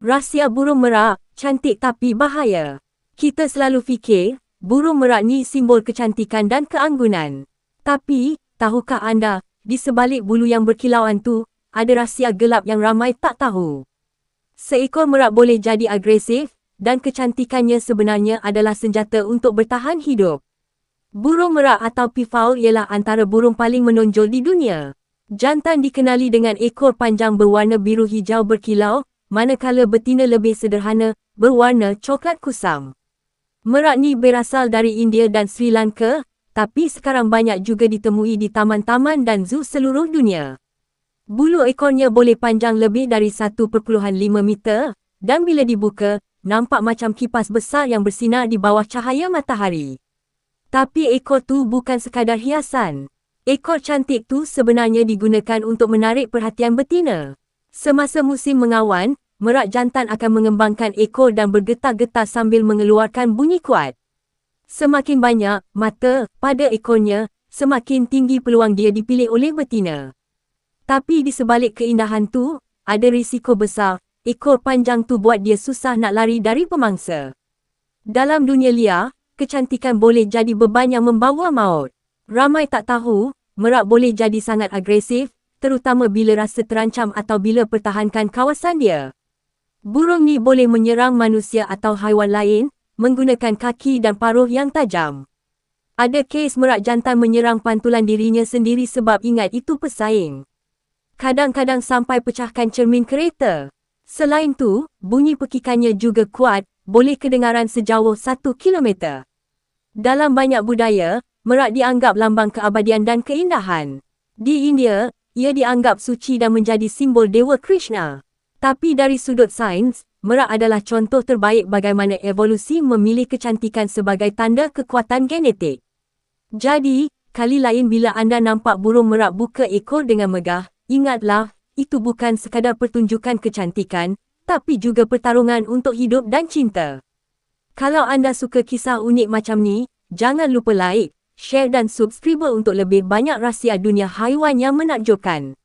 Rahsia burung merak, cantik tapi bahaya. Kita selalu fikir, burung merak ni simbol kecantikan dan keanggunan. Tapi, tahukah anda, di sebalik bulu yang berkilauan tu, ada rahsia gelap yang ramai tak tahu. Seekor merak boleh jadi agresif, dan kecantikannya sebenarnya adalah senjata untuk bertahan hidup. Burung merak atau pifaul ialah antara burung paling menonjol di dunia. Jantan dikenali dengan ekor panjang berwarna biru hijau berkilau, manakala betina lebih sederhana, berwarna coklat kusam. Merak ni berasal dari India dan Sri Lanka, tapi sekarang banyak juga ditemui di taman-taman dan zoo seluruh dunia. Bulu ekornya boleh panjang lebih dari 1.5 meter, dan bila dibuka, nampak macam kipas besar yang bersinar di bawah cahaya matahari. Tapi ekor tu bukan sekadar hiasan. Ekor cantik tu sebenarnya digunakan untuk menarik perhatian betina. Semasa musim mengawan, merak jantan akan mengembangkan ekor dan bergetar-getar sambil mengeluarkan bunyi kuat. Semakin banyak mata pada ekornya, semakin tinggi peluang dia dipilih oleh betina. Tapi di sebalik keindahan tu, ada risiko besar, ekor panjang tu buat dia susah nak lari dari pemangsa. Dalam dunia liar, kecantikan boleh jadi beban yang membawa maut. Ramai tak tahu, merak boleh jadi sangat agresif, terutama bila rasa terancam atau bila pertahankan kawasan dia. Burung ni boleh menyerang manusia atau haiwan lain, menggunakan kaki dan paruh yang tajam. Ada kes merak jantan menyerang pantulan dirinya sendiri sebab ingat itu pesaing. Kadang-kadang sampai pecahkan cermin kereta. Selain tu, bunyi pekikannya juga kuat, boleh kedengaran sejauh satu kilometer. Dalam banyak budaya, merak dianggap lambang keabadian dan keindahan. Di India, ia dianggap suci dan menjadi simbol Dewa Krishna. Tapi dari sudut sains, merak adalah contoh terbaik bagaimana evolusi memilih kecantikan sebagai tanda kekuatan genetik. Jadi, kali lain bila anda nampak burung merak buka ekor dengan megah, ingatlah, itu bukan sekadar pertunjukan kecantikan, tapi juga pertarungan untuk hidup dan cinta. Kalau anda suka kisah unik macam ni, jangan lupa like, share dan subscribe untuk lebih banyak rahsia dunia haiwan yang menakjubkan.